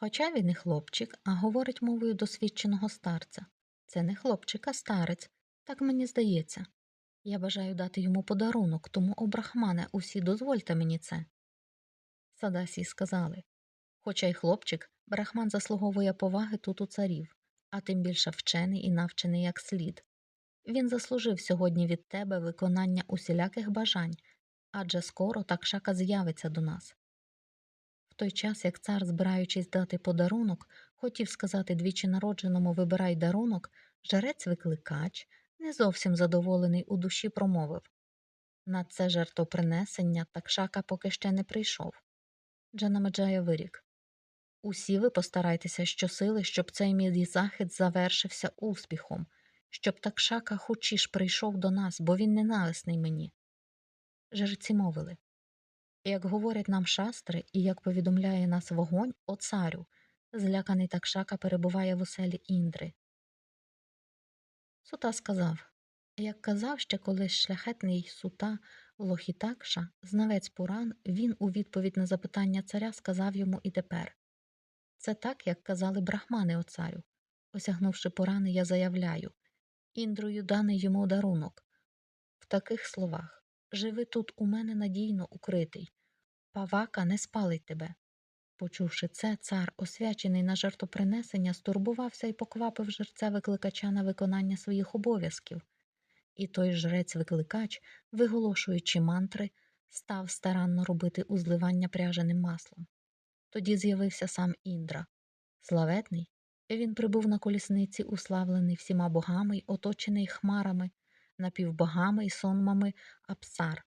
Хоча він і хлопчик, а говорить мовою досвідченого старця. Це не хлопчик, а старець, так мені здається. Я бажаю дати йому подарунок, тому, о брахмане, усі дозвольте мені це. Садасі сказали Хоча й хлопчик, брахман заслуговує поваги тут у царів, а тим більше вчений і навчений як слід. Він заслужив сьогодні від тебе виконання усіляких бажань, адже скоро такшака з'явиться до нас. Той час, як цар, збираючись дати подарунок, хотів сказати двічі народженому вибирай дарунок, жарець викликач, не зовсім задоволений у душі промовив на це жертвопринесення такшака поки ще не прийшов. Джанамеджая вирік Усі ви постарайтеся щосили, щоб цей мій захід завершився успіхом, щоб такшака хочіш прийшов до нас, бо він ненависний мені. Жерці мовили як говорять нам шастри і як повідомляє нас вогонь, о царю, зляканий такшака перебуває в оселі Індри. Сута сказав як казав ще колись шляхетний сута Лохітакша, знавець Пуран, він у відповідь на запитання царя сказав йому і тепер це так, як казали брахмани о царю. Осягнувши порани, я заявляю Індрою даний йому дарунок. В таких словах Живи тут у мене надійно укритий, павака не спалить тебе. Почувши це, цар, освячений на жертвопринесення, стурбувався і поквапив жерця викликача на виконання своїх обов'язків. І той жрець-викликач, виголошуючи мантри, став старанно робити узливання пряженим маслом. Тоді з'явився сам Індра. Славетний, він прибув на колісниці, уславлений всіма богами й оточений хмарами, напівбогами й сонмами Апсар.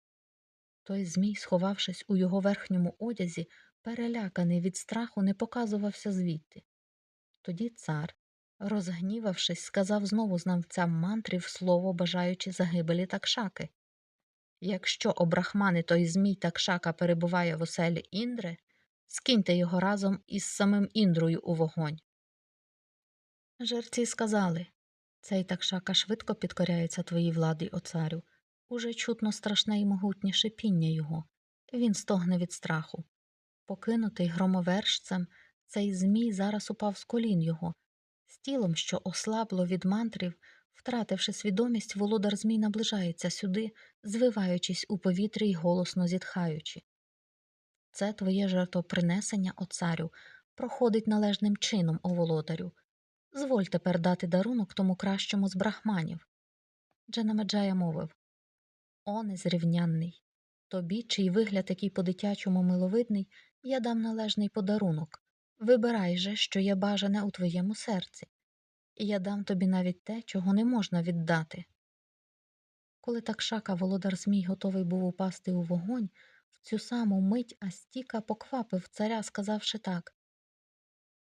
Той Змій, сховавшись у його верхньому одязі, переляканий від страху, не показувався звідти. Тоді цар, розгнівавшись, сказав знову знавцям мантрів слово, бажаючи загибелі такшаки. Якщо обрахмани той Змій такшака перебуває в оселі Індри, скиньте його разом із самим Індрою у вогонь. Жерці сказали цей такшака швидко підкоряється твоїй владі, о царю. Уже чутно страшне і могутнє шипіння його. Він стогне від страху. Покинутий громовершцем, цей Змій зараз упав з колін його. З тілом, що ослабло від мантрів, втративши свідомість, володар Змій наближається сюди, звиваючись у повітрі й голосно зітхаючи. Це твоє жертвопринесення, о царю, проходить належним чином, о володарю. Зволь тепер дати дарунок тому кращому з брахманів. Джанамеджая мовив О, незрівнянний. Тобі, чий вигляд який по дитячому миловидний, я дам належний подарунок. Вибирай же, що є бажане у твоєму серці, і я дам тобі навіть те, чого не можна віддати. Коли такшака володар Змій готовий був упасти у вогонь, в цю саму мить Астіка поквапив царя, сказавши так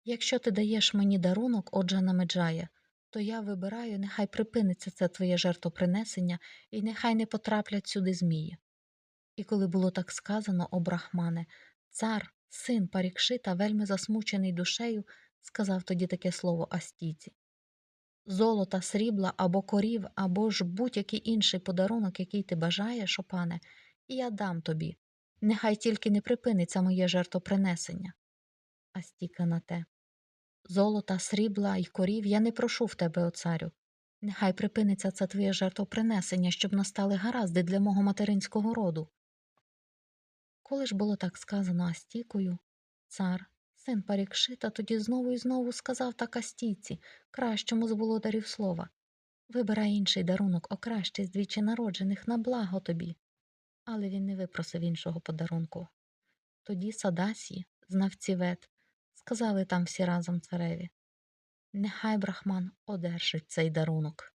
Якщо ти даєш мені дарунок, отже намеджає, то я вибираю, нехай припиниться це твоє жертвопринесення і нехай не потраплять сюди змії. І коли було так сказано, о брахмане, цар, син Парікшита, вельми засмучений душею, сказав тоді таке слово Астіці Золота, срібла або корів, або ж будь-який інший подарунок, який ти бажаєш, о пане, і я дам тобі. Нехай тільки не припиниться моє жертвопринесення. Астіка на те. Золота, срібла й корів я не прошу в тебе, о царю. Нехай припиниться це твоє жертвопринесення, щоб настали гаразди для мого материнського роду. Коли ж було так сказано Астікою, цар, син Парікшита, тоді знову і знову сказав так Астійці, кращому з володарів слова Вибирай інший дарунок, о кращий з двічі народжених, на благо тобі. Але він не випросив іншого подарунку. Тоді Садасі, знавці вет, сказали там всі разом цареві Нехай брахман одержить цей дарунок.